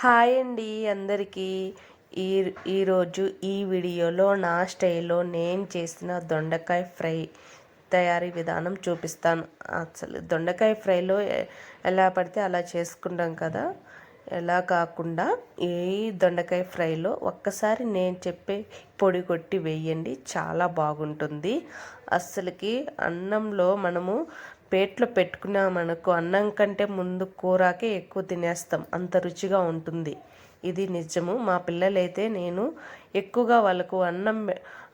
Hi అండి అందరికీ. ఈ ఈరోజు ఈ వీడియోలో నా స్టైల్లో నేను చేసిన దొండకాయ ఫ్రై తయారీ విధానం చూపిస్తాను. అసలు దొండకాయ ఫ్రైలో ఎలా పడితే అలా చేసుకుంటాం కదా. ఎలా కాకుండా ఈ దొండకాయ ఫ్రైలో ఒక్కసారి నేను చెప్పే పొడి కొట్టి వేయండి చాలా బాగుంటుంది. అస్సలకి అన్నంలో మనము పేట్లో పెట్టుకున్నామనుకో అన్నం కంటే ముందు కూరకే ఎక్కువ తినేస్తాం. అంత రుచిగా ఉంటుంది. ఇది నిజము. మా పిల్లలైతే నేను ఎక్కువగా వాళ్ళకు అన్నం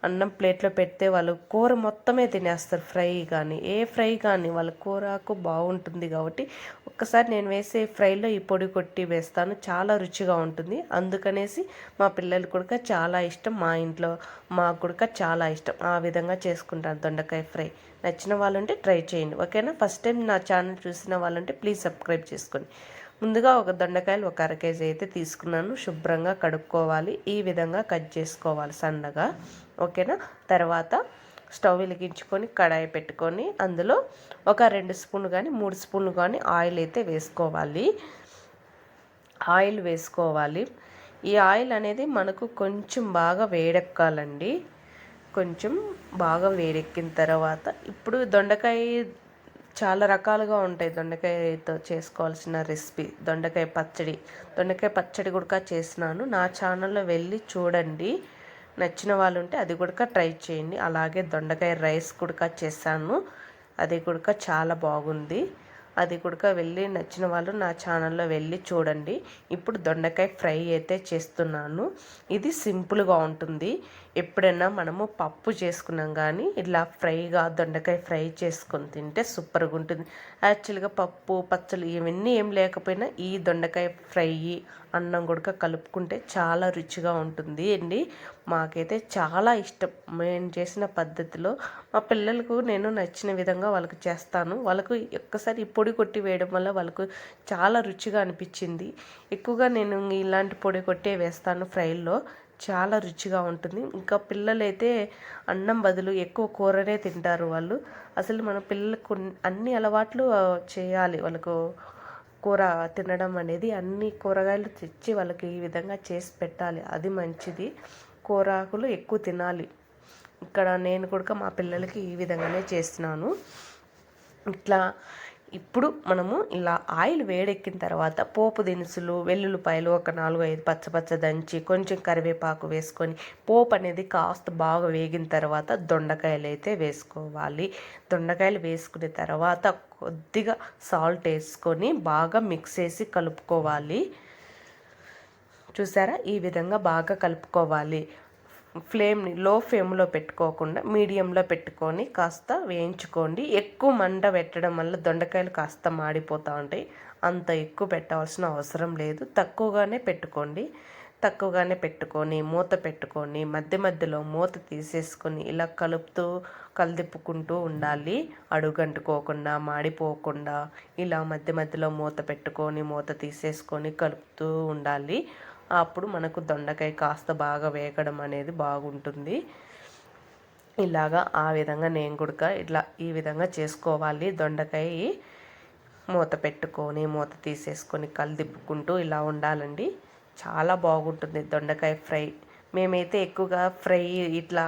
అన్నం ప్లేట్లో పెడితే వాళ్ళు కూర మొత్తమే తినేస్తారు ఫ్రై కానీ ఏ ఫ్రై కానీ వాళ్ళ కూరకు బాగుంటుంది కాబట్టి ఒక్కసారి నేను వేసే ఫ్రైలో ఈ పొడి కొట్టి వేస్తాను. చాలా రుచిగా ఉంటుంది. అందుకనేసి మా పిల్లలు కూడా చాలా ఇష్టం. మా ఇంట్లో మాకు కూడా చాలా ఇష్టం. ఆ విధంగా చేసుకుంటాను దొండకాయ ఫ్రై. నచ్చిన వాళ్ళంటే ట్రై చేయండి. ఓకేనా? ఫస్ట్ టైం నా ఛానల్ చూసిన వాళ్ళంటే ప్లీజ్ సబ్స్క్రైబ్ చేసుకోండి. ముందుగా ఒక దొండకాయలు ఒక అర కేజీ అయితే తీసుకున్నాను. శుభ్రంగా కడుక్కోవాలి. ఈ విధంగా కట్ చేసుకోవాలి సన్నగా. ఓకేనా? తర్వాత స్టవ్ వెలిగించుకొని కడాయి పెట్టుకొని అందులో ఒక రెండు స్పూన్లు కానీ మూడు స్పూన్లు కానీ ఆయిల్ అయితే వేసుకోవాలి. ఆయిల్ వేసుకోవాలి. ఈ ఆయిల్ అనేది మనకు కొంచెం బాగా వేడెక్కాలండి. కొంచెం బాగా వేడెక్కిన తర్వాత ఇప్పుడు దొండకాయ చాలా రకాలుగా ఉంటాయి. దొండకాయతో చేసుకోవాల్సిన రెసిపీ. దొండకాయ పచ్చడి. దొండకాయ పచ్చడి కూడా చేసినాను. నా ఛానల్లో వెళ్ళి చూడండి. నచ్చిన వాళ్ళు ఉంటే అది కూడా ట్రై చేయండి. అలాగే దొండకాయ రైస్ కూడా చేశాను. అది కూడా చాలా బాగుంది. అది కూడా వెళ్ళి నచ్చిన వాళ్ళు నా ఛానల్లో వెళ్ళి చూడండి. ఇప్పుడు దొండకాయ ఫ్రై అయితే చేస్తున్నాను. ఇది సింపుల్గా ఉంటుంది. ఎప్పుడైనా మనము పప్పు చేసుకున్నాం కానీ ఇలా ఫ్రైగా దొండకాయ ఫ్రై చేసుకొని తింటే సూపర్గా ఉంటుంది. యాక్చువల్గా పప్పు పచ్చళ్ళు ఇవన్నీ ఏం లేకపోయినా ఈ దొండకాయ ఫ్రై అన్నం కూడా కలుపుకుంటే చాలా రుచిగా ఉంటుంది అండి. మాకైతే చాలా ఇష్టం. మేము చేసిన పద్ధతిలో మా పిల్లలకు నేను నచ్చిన విధంగా వాళ్ళకి చేస్తాను. వాళ్ళకు ఒక్కసారి పొడి కొట్టి వేయడం వల్ల వాళ్ళకు చాలా రుచిగా అనిపించింది. ఎక్కువగా నేను ఇలాంటి పొడి కొట్టే వేస్తాను ఫ్రైల్లో. చాలా రుచిగా ఉంటుంది. ఇంకా పిల్లలైతే అన్నం బదులు ఎక్కువ కూరనే తింటారు వాళ్ళు. అసలు మన పిల్లలకు అన్ని అలవాట్లు చేయాలి. వాళ్ళకు కూర తినడం అనేది అన్ని కూరగాయలు తెచ్చి వాళ్ళకి ఈ విధంగా చేసి పెట్టాలి. అది మంచిది. కూరాకులు ఎక్కువ తినాలి. ఇక్కడ నేను కూడా మా పిల్లలకి ఈ విధంగానే చేస్తున్నాను. ఇట్లా ఇప్పుడు మనము ఇలా ఆయిల్ వేడెక్కిన తర్వాత పోపు దినుసులు వెల్లుల్లిపాయలు ఒక నాలుగు ఐదు పచ్చపచ్చ దంచి కొంచెం కరివేపాకు వేసుకొని పోపు అనేది కాస్త బాగా వేగిన తర్వాత దొండకాయలు అయితే వేసుకోవాలి. దొండకాయలు వేసుకున్న తర్వాత కొద్దిగా సాల్ట్ వేసుకొని బాగా మిక్స్ చేసి కలుపుకోవాలి. చూసారా? ఈ విధంగా బాగా కలుపుకోవాలి. ఫ్లేమ్ని లో ఫ్లేమ్లో పెట్టుకోకుండా మీడియంలో పెట్టుకొని కాస్త వేయించుకోండి. ఎక్కువ మంట పెట్టడం వల్ల దొండకాయలు కాస్త మాడిపోతూ ఉంటాయి. అంత ఎక్కువ పెట్టవలసిన అవసరం లేదు. తక్కువగానే పెట్టుకోండి. తక్కువగానే పెట్టుకొని మూత పెట్టుకొని మధ్య మధ్యలో మూత తీసేసుకొని ఇలా కలుపుతూ కలిదిప్పుకుంటూ ఉండాలి. అడుగంటుకోకుండా మాడిపోకుండా ఇలా మధ్య మధ్యలో మూత పెట్టుకొని మూత తీసేసుకొని కలుపుతూ ఉండాలి. అప్పుడు మనకు దొండకాయ కాస్త బాగా వేగడం అనేది బాగుంటుంది. ఇలాగా ఆ విధంగా నేను కూడా ఇట్లా ఈ విధంగా చేసుకోవాలి. దొండకాయ మూత పెట్టుకొని మూత తీసేసుకొని కలిదిప్పుకుంటూ ఇలా ఉండాలండి. చాలా బాగుంటుంది దొండకాయ ఫ్రై. మేమైతే ఎక్కువగా ఫ్రై ఇట్లా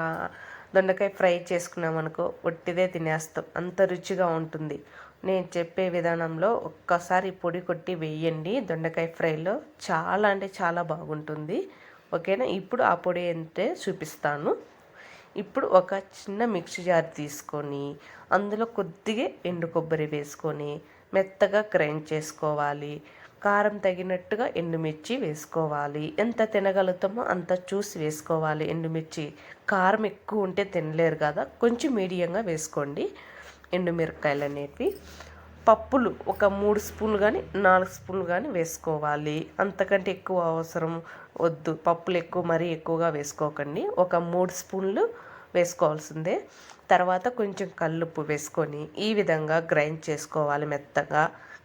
దొండకాయ ఫ్రై చేసుకున్నాం అనుకో ఒట్టిదే తినేస్తాం. అంత రుచిగా ఉంటుంది. నేను చెప్పే విధానంలో ఒక్కసారి పొడి కొట్టి వేయండి. దొండకాయ ఫ్రైలో చాలా అంటే చాలా బాగుంటుంది. ఓకేనా? ఇప్పుడు ఆ పొడి అంటే చూపిస్తాను. ఇప్పుడు ఒక చిన్న మిక్సీ జార్ తీసుకొని అందులో కొద్దిగా ఎండు కొబ్బరి వేసుకొని మెత్తగా గ్రైండ్ చేసుకోవాలి. కారం తగినట్టుగా ఎండుమిర్చి వేసుకోవాలి. ఎంత తినగలుగుతామో అంత చూసి వేసుకోవాలి ఎండుమిర్చి. కారం ఎక్కువ ఉంటే తినలేరు కదా? కొంచెం మీడియంగా వేసుకోండి. ఎండుమిరపకాయలు అనేటివి పప్పులు ఒక మూడు స్పూన్లు కానీ నాలుగు స్పూన్లు కానీ వేసుకోవాలి. అంతకంటే ఎక్కువ అవసరం వద్దు. పప్పులు ఎక్కువ మరీ ఎక్కువగా వేసుకోకండి. ఒక మూడు స్పూన్లు వేసుకోవాల్సిందే. తర్వాత కొంచెం కల్లుప్పు వేసుకొని ఈ విధంగా గ్రైండ్ చేసుకోవాలి మెత్తగా.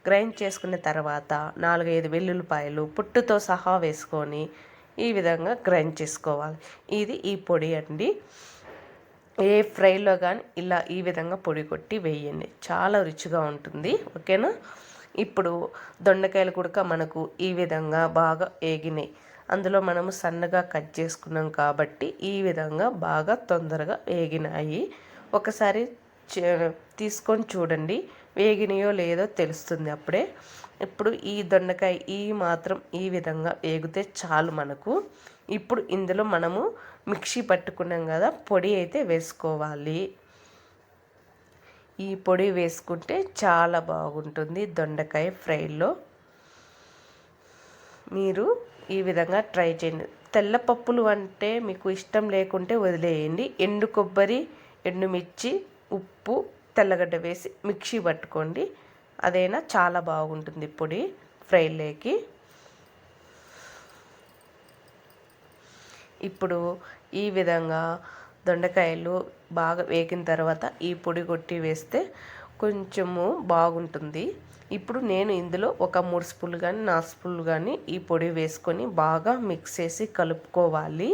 గ్రైండ్ చేసుకున్న తర్వాత నాలుగైదు వెల్లుల్లిపాయలు పుట్టుతో సహా వేసుకొని ఈ విధంగా గ్రైండ్ చేసుకోవాలి. ఇది ఈ పొడి అండి. ఏ ఫ్రైలో కానీ ఇలా ఈ విధంగా పొడి కొట్టి వేయండి. చాలా రుచిగా ఉంటుంది. ఓకేనా? ఇప్పుడు దొండకాయలు కూడా మనకు ఈ విధంగా బాగా ఏగినాయి. అందులో మనము సన్నగా కట్ చేసుకున్నాం కాబట్టి ఈ విధంగా బాగా తొందరగా వేగినాయి ఒకసారి తీసుకొని చూడండి. వేగినాయో లేదో తెలుస్తుంది అప్పుడే. ఇప్పుడు ఈ దొండకాయ ఈ మాత్రం ఈ విధంగా వేగితే చాలు మనకు. ఇప్పుడు ఇందులో మనము మిక్సీ పట్టుకున్నాం కదా పొడి అయితే వేసుకోవాలి. ఈ పొడి వేసుకుంటే చాలా బాగుంటుంది దొండకాయ ఫ్రైలో. మీరు ఈ విధంగా ట్రై చేయండి. తెల్ల పప్పులు అంటే మీకు ఇష్టం లేకుంటే వదిలేయండి. ఎండు కొబ్బరి ఎండుమిర్చి ఉప్పు తెల్లగడ్డ వేసి మిక్సీ పట్టుకోండి. అదైనా చాలా బాగుంటుంది పొడి ఫ్రైలేకి. ఇప్పుడు ఈ విధంగా దొండకాయలు బాగా వేగిన తర్వాత ఈ పొడి కొట్టి వేస్తే కొంచెము బాగుంటుంది. ఇప్పుడు నేను ఇందులో ఒక మూడు స్పూన్లు కానీ నాలుగు స్పూన్లు కానీ ఈ పొడి వేసుకొని బాగా మిక్స్ చేసి కలుపుకోవాలి.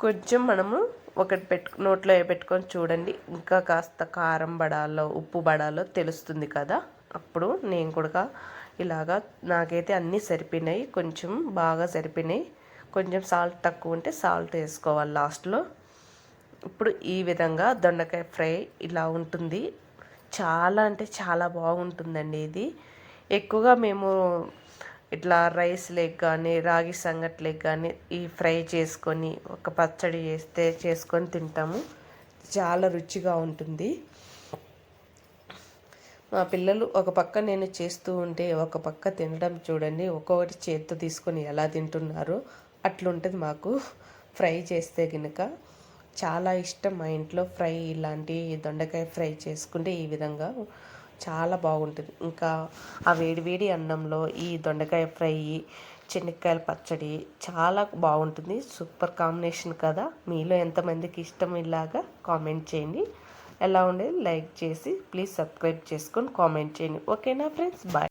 కొంచెం మనము ఒకటి పెట్టు నోట్లో పెట్టుకొని చూడండి. ఇంకా కాస్త కారం పడాలో ఉప్పు పడాలో తెలుస్తుంది కదా. అప్పుడు నేను కూడా ఇలాగా నాకైతే అన్నీ సరిపోయినాయి. కొంచెం బాగా సరిపోయినాయి. కొంచెం సాల్ట్ తక్కువ ఉంటే సాల్ట్ వేసుకోవాలి లాస్ట్లో. ఇప్పుడు ఈ విధంగా దొండకాయ ఫ్రై ఇలా ఉంటుంది. చాలా అంటే చాలా బాగుంటుందండి ఇది. ఎక్కువగా మేము ఇట్లా రైస్ లేక్ కానీ రాగి సంగటి లేక్ కానీ ఈ ఫ్రై చేసుకొని ఒక పచ్చడి చేస్తే చేసుకొని తింటాము. చాలా రుచిగా ఉంటుంది. మా పిల్లలు ఒక పక్క నేను చేస్తూ ఉంటే ఒక పక్క తినడం చూడండి ఒక్కొక్కటి చేత్తో తీసుకొని ఎలా తింటున్నారో అట్లుంటుంది మాకు. ఫ్రై చేస్తే కనుక చాలా ఇష్టం మా ఇంట్లో ఫ్రై ఇలాంటి దొండకాయ ఫ్రై చేసుకుంటే ఈ విధంగా. చాలా బాగుంటుంది. ఇంకా ఆ వేడివేడి అన్నంలో ఈ దొండకాయ ఫ్రై చెనక్కాయల పచ్చడి చాలా బాగుంటుంది. సూపర్ కాంబినేషన్ కదా. మీలో ఎంతమందికి ఇష్టం ఇలాగా కామెంట్ చేయండి. ఎలా ఉండేది? లైక్ చేసి ప్లీజ్ సబ్స్క్రైబ్ చేసుకొని కామెంట్ చేయండి. ఓకేనా ఫ్రెండ్స్? బాయ్.